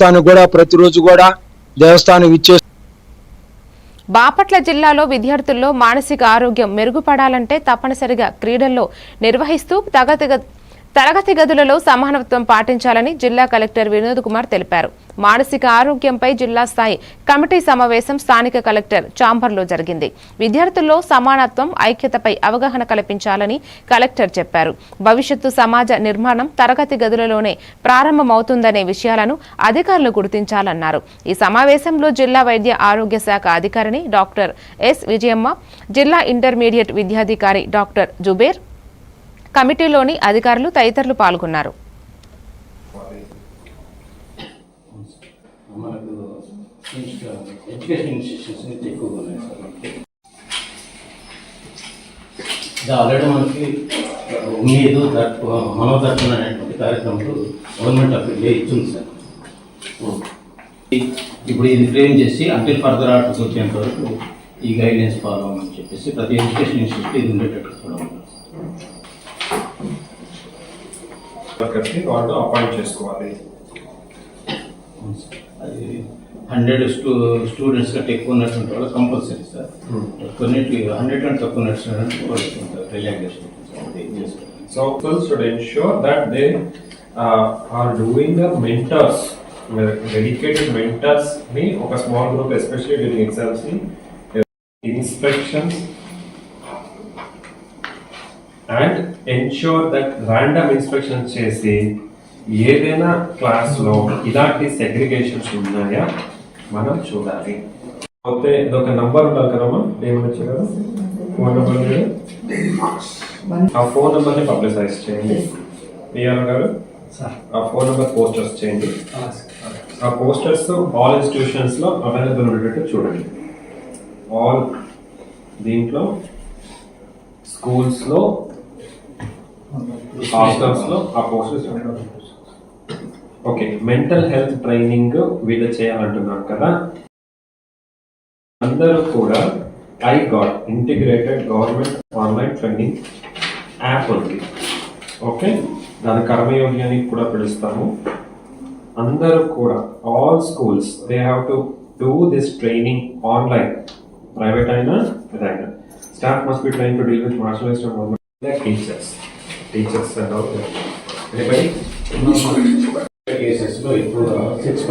దేవస్థానం కూడా ప్రతిరోజు కూడా దేవస్థానం ఇచ్చే బాపట్ల జిల్లాలో విద్యార్థుల్లో మానసిక ఆరోగ్యం మెరుగుపడాలంటే తప్పనిసరిగా క్రీడల్లో నిర్వహిస్తూ తగతగ తరగతి గదులలో సమానత్వం పాటించాలని జిల్లా కలెక్టర్ వినోద్ కుమార్ తెలిపారు. మానసిక ఆరోగ్యంపై జిల్లా స్థాయి కమిటీ సమావేశం స్థానిక కలెక్టర్ చాంబర్లో జరిగింది. విద్యార్థుల్లో సమానత్వం ఐక్యతపై అవగాహన కల్పించాలని కలెక్టర్ చెప్పారు. భవిష్యత్తు సమాజ నిర్మాణం తరగతి గదులలోనే ప్రారంభమవుతుందనే విషయాలను అధికారులు గుర్తించాలన్నారు. ఈ సమావేశంలో జిల్లా వైద్య ఆరోగ్య శాఖ అధికారిని డాక్టర్ ఎస్ విజయమ్మ జిల్లా ఇంటర్మీడియట్ విద్యాధికారి డాక్టర్ జుబేర్ కమిటీలోని అధికారులు తదితరులు పాల్గొన్నారు. ఎడ్యుకేషన్ ఇన్స్టిట్యూషన్స్ ఎక్కువగా ఉన్నాయి సార్ ఇది ఆల్రెడీ మనకి అనేటువంటి గవర్నమెంట్ ఆఫ్ ఇండియా ఇచ్చింది సార్. ఇప్పుడు ఇది ఫ్రేమ్ చేసి అంటిల్ ఫర్దర్ ఆర్డర్స్ వచ్చేంత వరకు ఈ గైడెన్స్ ఫాలో అని చెప్పేసి ప్రతి ఎడ్యుకేషన్ ఇన్స్టిట్యూట్ ఇది ఉండేటట్టు చూడమన్నారు వర్కర్స్ని వాళ్ళు అపాయింట్ చేసుకోవాలి. హండ్రెడ్ స్టూ స్టూడెంట్స్ కంటే ఎక్కువ ఉన్నటువంటి వాళ్ళు కంపల్సరీ సార్. కొన్నిటి హండ్రెడ్ కంటే తక్కువ ఉన్నటువంటి వాళ్ళు relaxation So people should ensure that they uh, are doing the mentors, uh, dedicated mentors. ని ఒక small group especially during ఎగ్జామ్స్ని inspections and ensure that random inspection చేసి ఏదైనా క్లాస్లో ఇలాంటి సెగ్రిగేషన్స్ ఉన్నాయా మనం చూడాలి. అయితే ఇదొక నంబర్ ఉండాలి కదమ్మా ఏమనొచ్చు కదా? ఫోన్ నెంబర్ ఆ ఫోన్ నెంబర్ని పబ్లిసైజ్ చేయండి. పిఆర్ గారు ఆ ఫోన్ నెంబర్ పోస్టర్స్ చేయండి. ఆ పోస్టర్స్ ఆల్ ఇన్స్టిట్యూషన్స్లో అవైలబుల్ ఉండేటట్టు చూడండి. ఆల్ దీంట్లో స్కూల్స్లో హాస్టల్స్లో ఆ posters okay mental health training వీళ్ళు చేయాలంటున్నాం కదా. అందరూ కూడా I got integrated government online training app ఉంది. ఓకే దాని కర్మయోగి అని కూడా పిలుస్తాము. అందరూ కూడా all schools they have to do this training online private అయినా ఇదైనా staff must be train to deal with martial teachers teachers and anybody కేసెస్లో ఎక్కువగా సిక్స్